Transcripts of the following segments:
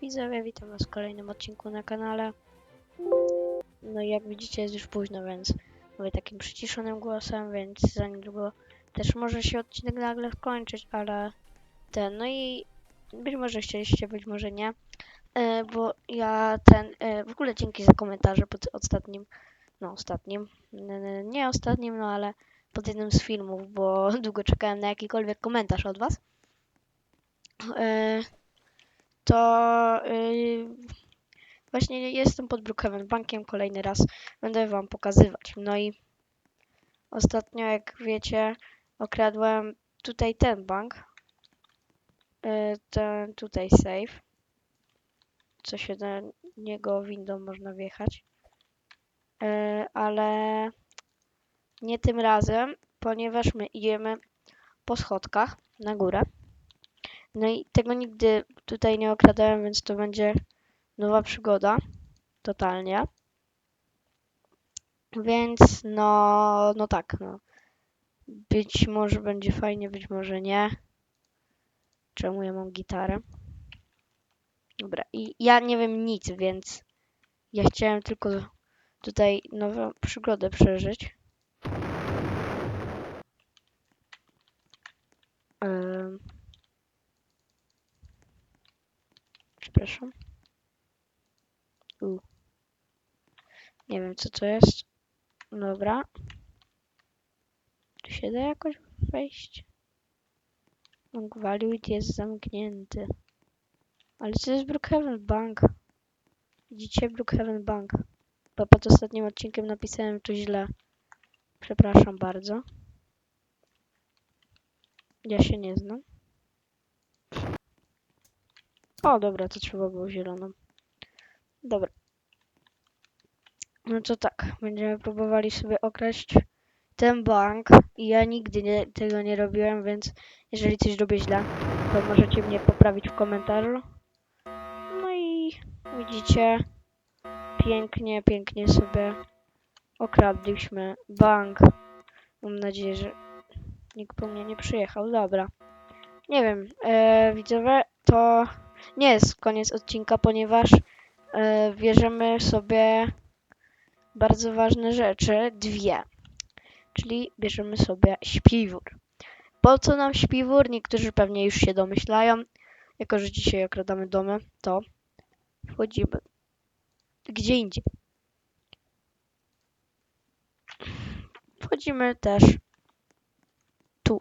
widzowie, witam was w kolejnym odcinku na kanale. No i jak widzicie jest już późno, więc mówię takim przyciszonym głosem, więc za niedługo też może się odcinek nagle skończyć, ale ten, no i być może chcieliście, być może nie, e, bo ja ten, e, w ogóle dzięki za komentarze pod ostatnim, no ostatnim, nie ostatnim, no ale pod jednym z filmów, bo długo czekałem na jakikolwiek komentarz od was. To yy, właśnie jestem pod Brookhaven Bankiem kolejny raz. Będę wam pokazywać. No i ostatnio, jak wiecie, okradłem tutaj ten bank. Yy, ten tutaj safe. Co się do niego windą można wjechać. Yy, ale nie tym razem, ponieważ my idziemy po schodkach na górę. No i tego nigdy tutaj nie okradałem, więc to będzie nowa przygoda. Totalnie. Więc no, no tak, no. Być może będzie fajnie, być może nie. Czemu ja mam gitarę? Dobra, i ja nie wiem nic, więc ja chciałem tylko tutaj nową przygodę przeżyć. Em. Przepraszam. U. Nie wiem co to jest. Dobra. Tu się da jakoś wejść? Bank Valued jest zamknięty. Ale to jest Brookhaven Bank. Widzicie? Brookhaven Bank. Bo pod ostatnim odcinkiem napisałem to źle. Przepraszam bardzo. Ja się nie znam. O, dobra, to trzeba było zieloną. Dobra. No to tak, będziemy próbowali sobie okraść ten bank. I ja nigdy nie, tego nie robiłem, więc jeżeli coś robię źle, to możecie mnie poprawić w komentarzu. No i widzicie, pięknie, pięknie sobie okradliśmy bank. Mam nadzieję, że nikt po mnie nie przyjechał. Dobra. Nie wiem, e, widzowie, to nie jest koniec odcinka, ponieważ e, bierzemy sobie bardzo ważne rzeczy, dwie. Czyli bierzemy sobie śpiwór. Po co nam śpiwór? Niektórzy pewnie już się domyślają. Jako, że dzisiaj okradamy domy, to wchodzimy gdzie indziej. Wchodzimy też tu.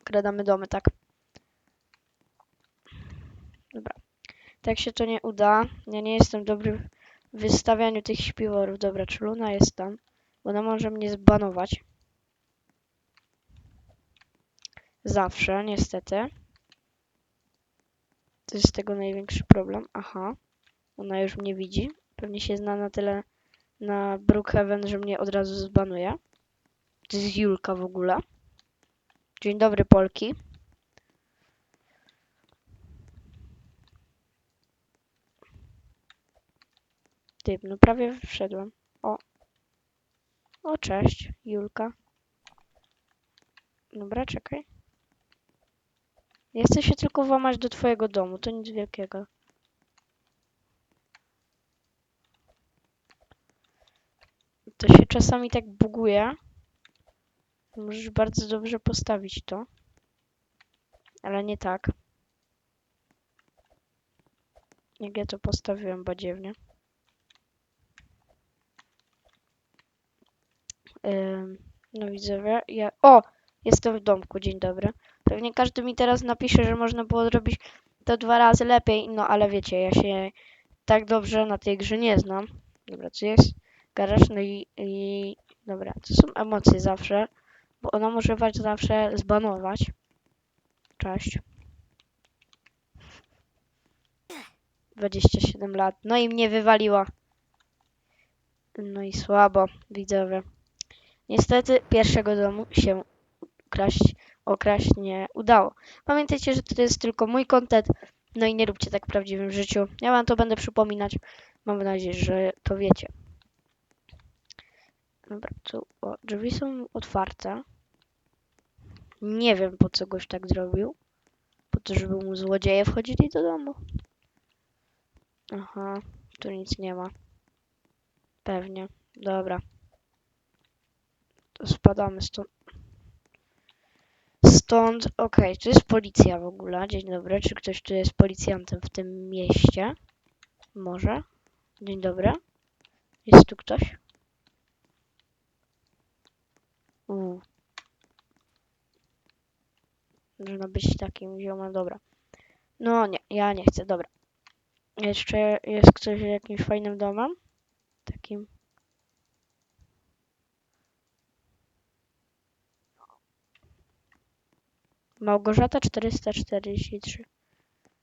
Okradamy domy, tak. Dobra. Tak się to nie uda. Ja nie jestem dobry w wystawianiu tych śpiworów. Dobra, czy Luna jest tam? Ona może mnie zbanować. Zawsze, niestety. To jest tego największy problem. Aha. Ona już mnie widzi. Pewnie się zna na tyle na Brookhaven, że mnie od razu zbanuje. To jest Julka w ogóle. Dzień dobry, Polki. Typ, no prawie wszedłem. O. O, cześć, Julka. Dobra, czekaj. Ja chcę się tylko włamać do twojego domu, to nic wielkiego. To się czasami tak buguje. Możesz bardzo dobrze postawić to. Ale nie tak. Jak ja to postawiłem badziewnie. No widzowie, ja... O! Jestem w domku, dzień dobry. Pewnie każdy mi teraz napisze, że można było zrobić to dwa razy lepiej, no ale wiecie, ja się tak dobrze na tej grze nie znam. Dobra, co jest? Garaż, no i, i... Dobra, to są emocje zawsze, bo ona może was zawsze zbanować. Cześć. 27 lat. No i mnie wywaliła. No i słabo, widzowie. Niestety pierwszego domu się ukraść, okraść nie udało. Pamiętajcie, że to jest tylko mój kontent, no i nie róbcie tak w prawdziwym życiu. Ja wam to będę przypominać. Mam nadzieję, że to wiecie. Dobra, tu o, drzwi są otwarte. Nie wiem, po co goś tak zrobił. Po to, żeby mu złodzieje wchodzili do domu. Aha, tu nic nie ma. Pewnie. Dobra. Spadamy stąd. Stąd, okej, tu jest policja w ogóle. Dzień dobry, czy ktoś tu jest policjantem w tym mieście? Może? Dzień dobry. Jest tu ktoś? Uuu. Można być takim ziomem, dobra. No nie, ja nie chcę, dobra. Jeszcze jest ktoś z jakimś fajnym domem? Takim. Małgorzata 443.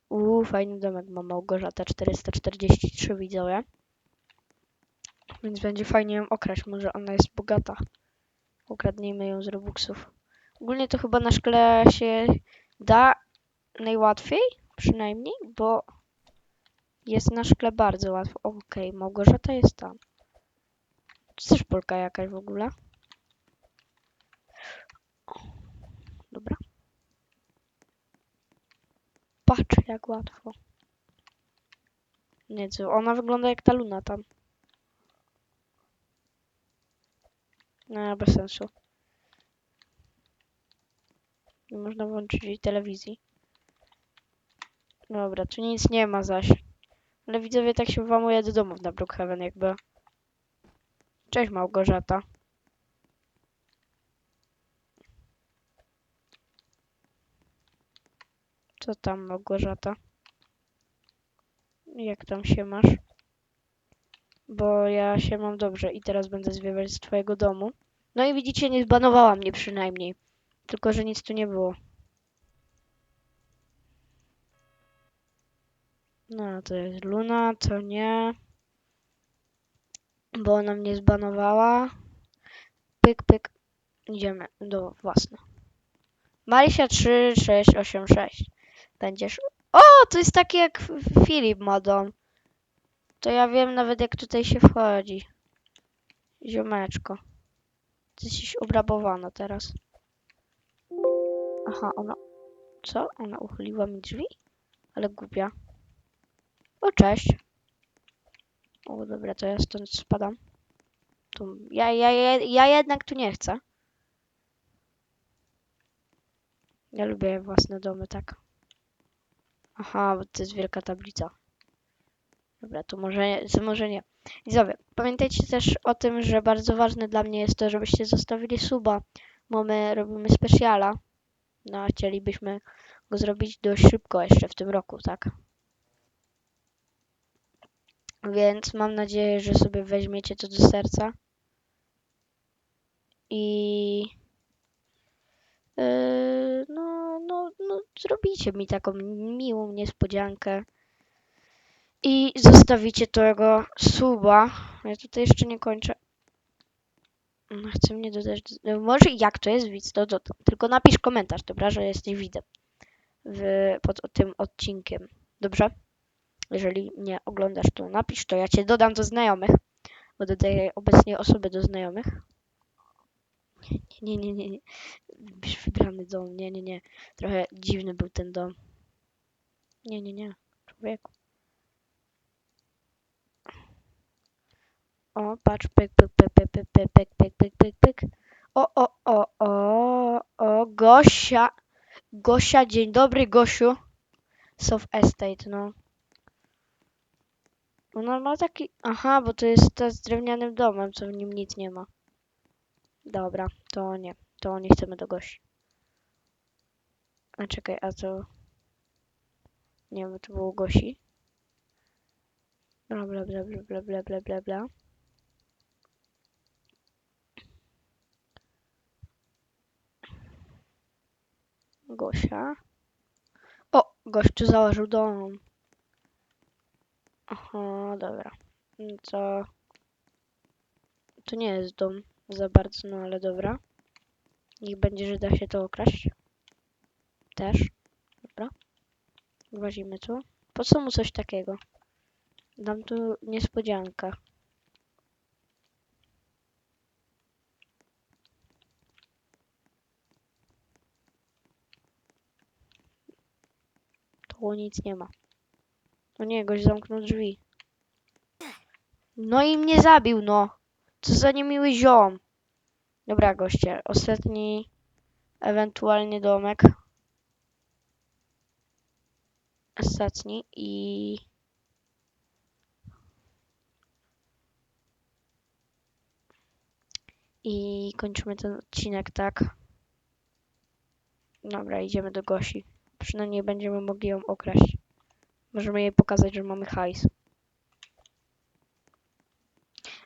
Uuu, fajny domek ma Małgorzata 443 widzowie. Więc będzie fajnie ją okraść, może ona jest bogata. Ukradnijmy ją z Robuxów. Ogólnie to chyba na szkle się da najłatwiej, przynajmniej, bo jest na szkle bardzo łatwo. Okej, Małgorzata jest tam. To też Polka jakaś w ogóle. Dobra. Patrz jak łatwo. Nie co, ona wygląda jak ta Luna tam. No, bez sensu. Nie można włączyć jej telewizji. Dobra, tu nic nie ma zaś. Ale widzowie tak się włamuje do domów na Brookhaven jakby. Cześć Małgorzata. Co tam Małgorzata? Jak tam się masz? Bo ja się mam dobrze i teraz będę zwiewać z twojego domu. No i widzicie, nie zbanowała mnie przynajmniej. Tylko, że nic tu nie było. No, to jest Luna, to nie. Bo ona mnie zbanowała. Pyk, pyk. Idziemy do własne. Marysia 3686. Będziesz. O, to jest takie jak Filip ma dom. To ja wiem nawet jak tutaj się wchodzi. Ziomeczko. Ty jesteś obrabowana teraz. Aha, ona... Co? Ona uchyliła mi drzwi? Ale głupia. O, cześć. O, dobra, to ja stąd spadam. Tu... Ja, ja, ja, ja jednak tu nie chcę. Ja lubię własne domy, tak. Aha, bo to jest wielka tablica. Dobra, to może, to może nie. Widzowie, pamiętajcie też o tym, że bardzo ważne dla mnie jest to, żebyście zostawili suba, bo my robimy specjala. No, chcielibyśmy go zrobić dość szybko jeszcze w tym roku, tak? Więc mam nadzieję, że sobie weźmiecie to do serca. I no, no, no, zrobicie mi taką miłą niespodziankę. I zostawicie tego suba. Ja tutaj jeszcze nie kończę. No, Chce mnie dodać. do- Może jak to jest widz, to dodam. Tylko napisz komentarz, dobra, że jesteś widzem w, pod tym odcinkiem. Dobrze? Jeżeli nie oglądasz, to napisz, to ja cię dodam do znajomych. Bo dodaję obecnie osoby do znajomych. Nie, nie, nie, nie. Byś wybrany dom. Nie, nie, nie. Trochę dziwny był ten dom. Nie, nie, nie. Człowieku. O, patrz, pyk, pyk, pyk, pyk, pyk, pyk, pyk, pyk, pyk. O, o, o, o, o, Gosia. Gosia, dzień dobry, Gosiu. Soft Estate, no. Ona ma taki... Aha, bo to jest ta z drewnianym domem, co w nim nic nie ma. Dobra, to nie. To nie chcemy do gości. A czekaj, a to... Nie, to było gości. Bla, bla, bla, bla, bla, bla, bla, bla. Gosia. O, gościu założył dom. Aha, dobra. To... To nie jest dom za bardzo, no ale dobra. Niech będzie, że da się to okraść. Też. Dobra. Włazimy tu. Po co mu coś takiego? Dam tu niespodziankę. Tu nic nie ma. No nie, goś zamknął drzwi. No i mnie zabił, no. Co za niemiły ziom. Dobra, goście. Ostatni ewentualnie domek. Ostatni i... I kończymy ten odcinek, tak? Dobra, idziemy do Gosi. Przynajmniej będziemy mogli ją okraść. Możemy jej pokazać, że mamy hajs.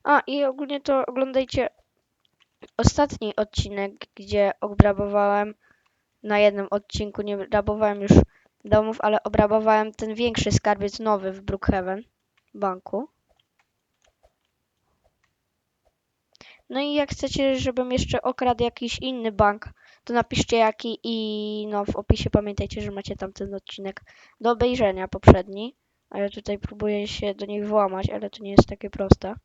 A, i ogólnie to oglądajcie ostatni odcinek, gdzie obrabowałem na jednym odcinku, nie rabowałem już domów, ale obrabowałem ten większy skarbiec nowy w Brookhaven banku. No i jak chcecie, żebym jeszcze okradł jakiś inny bank, to napiszcie jaki i no w opisie pamiętajcie, że macie tam ten odcinek do obejrzenia poprzedni. A ja tutaj próbuję się do nich włamać, ale to nie jest takie proste.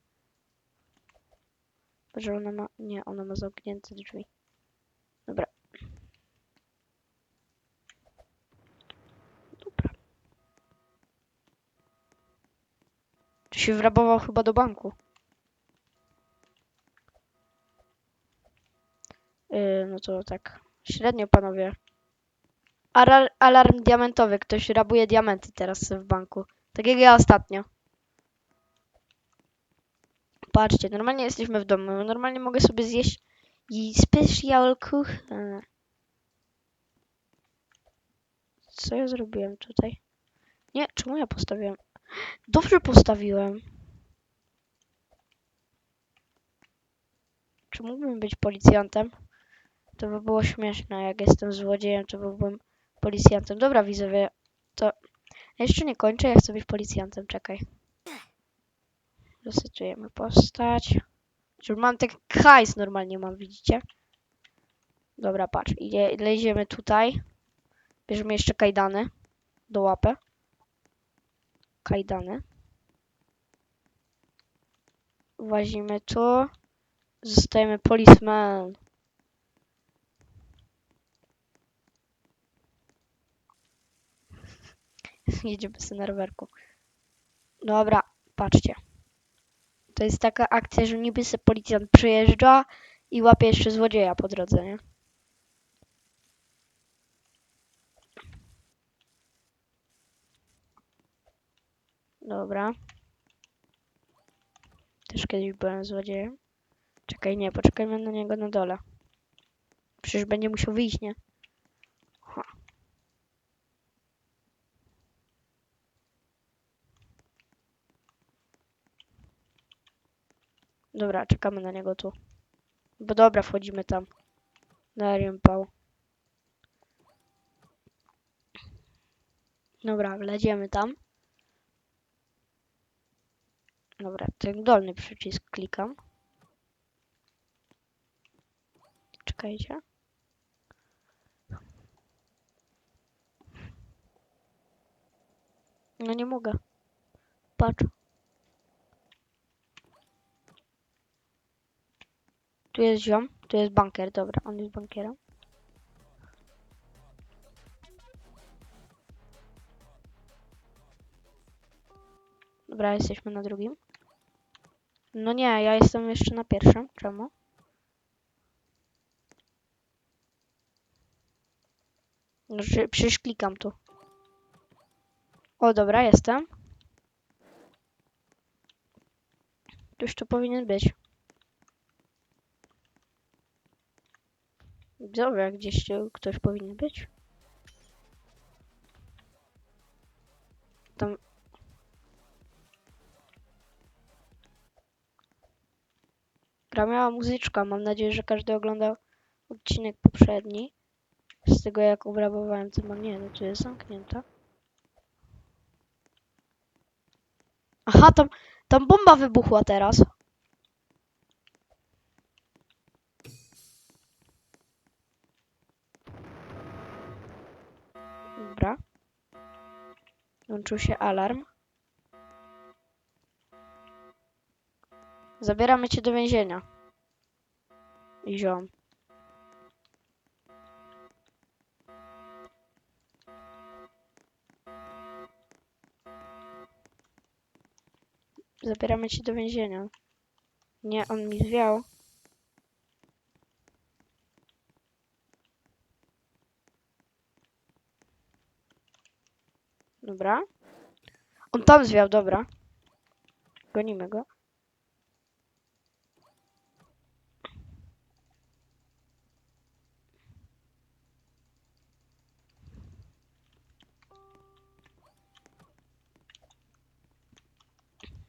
Że ona ma... Nie, ona ma zamknięte drzwi. Dobra. Dobra. Tu się wrabował chyba do banku. Yy, no to tak. Średnio, panowie. Alar alarm diamentowy. Ktoś rabuje diamenty teraz w banku. Tak jak ja ostatnio. Patrzcie, normalnie jesteśmy w domu. Normalnie mogę sobie zjeść i special. Co ja zrobiłem tutaj? Nie, czemu ja postawiłem? Dobrze postawiłem. Czy mógłbym być policjantem? To by było śmieszne. Jak jestem złodziejem, to byłbym policjantem. Dobra, widzowie, to jeszcze nie kończę. Ja chcę być policjantem. Czekaj. Resetujemy postać. Już mam ten hajs normalnie mam, widzicie? Dobra, patrz. Idzie, leziemy tutaj. Bierzemy jeszcze kajdany do łapy. Kajdany. Włazimy tu. Zostajemy policeman. Jedziemy sobie na rowerku. Dobra, patrzcie. To jest taka akcja, że niby se policjant przyjeżdża i łapie jeszcze złodzieja po drodze, nie? Dobra. Też kiedyś byłem złodziejem. Czekaj, nie, poczekajmy na niego na dole. Przecież będzie musiał wyjść, nie? Dobra, czekamy na niego tu. Bo dobra, wchodzimy tam. Na Rimpał. Dobra, wleziemy tam. Dobra, ten dolny przycisk klikam. Czekajcie. No nie mogę. Patrz. Tu jest ziom, tu jest banker, dobra, on jest bankierem. Dobra, jesteśmy na drugim. No nie, ja jestem jeszcze na pierwszym. Czemu? Przecież klikam tu. O, dobra, jestem. Już tu powinien być. Dobra, gdzieś tu ktoś powinien być. Tam... Gra miała muzyczka. Mam nadzieję, że każdy oglądał odcinek poprzedni. Z tego jak obrabowałem ten mam nie, no tu jest zamknięta. Aha, tam, tam bomba wybuchła teraz. Włączył się alarm. Zabieramy cię do więzienia. Ziom. Zabieramy cię do więzienia. Nie, on mi zwiał. Dobra. On tam zwiał, dobra. Gonimy go.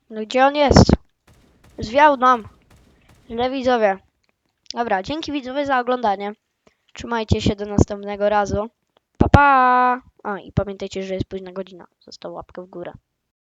No gdzie on jest? Zwiał nam. Źle widzowie. Dobra, dzięki widzowie za oglądanie. Trzymajcie się do następnego razu. Pa pa! A i pamiętajcie, że jest późna godzina. Został łapkę w górę.